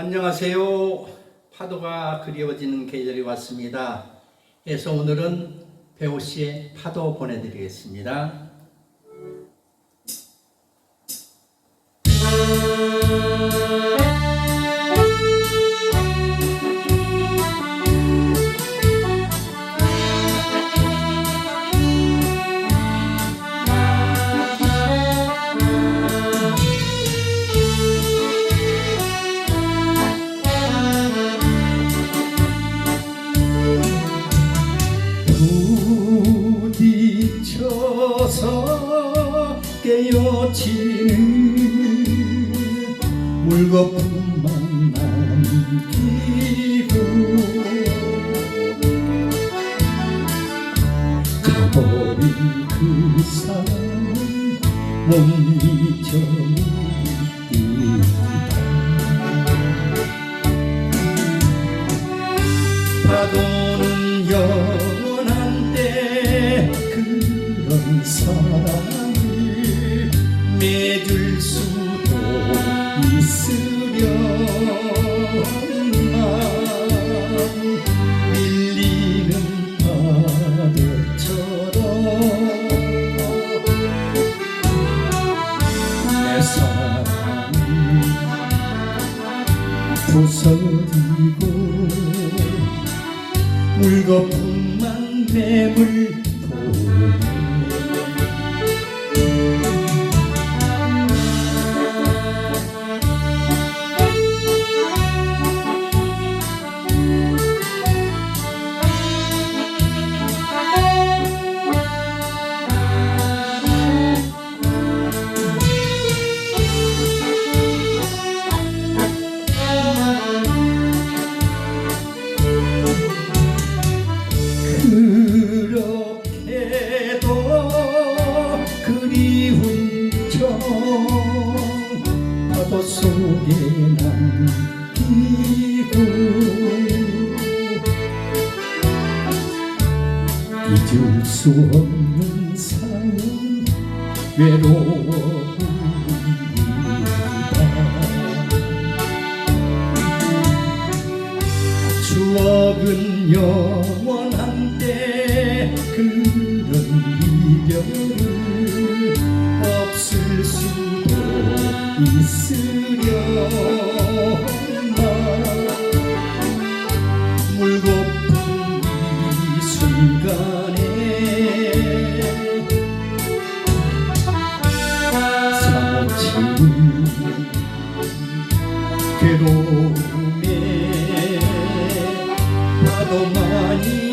안녕하세요. 파도가 그리워지는 계절이 왔습니다. 그래서 오늘은 배우 씨의 파도 보내드리겠습니다. 부딪혀서 깨어지는 물거품만 남기고 가버린 그 사람 못 잊어버리다. 파도는 영원한데 그 런 사랑을 맺을 수도 있으련만 밀리는 파도처럼 내 사랑이 부서지고 물거품만 매물 파도 속에 남기고. 잊을 수 없는 사연 외로워합니다. 추억은 영 있으려나 물고픈 이 순간에 사무치는 괴로움에 파도만이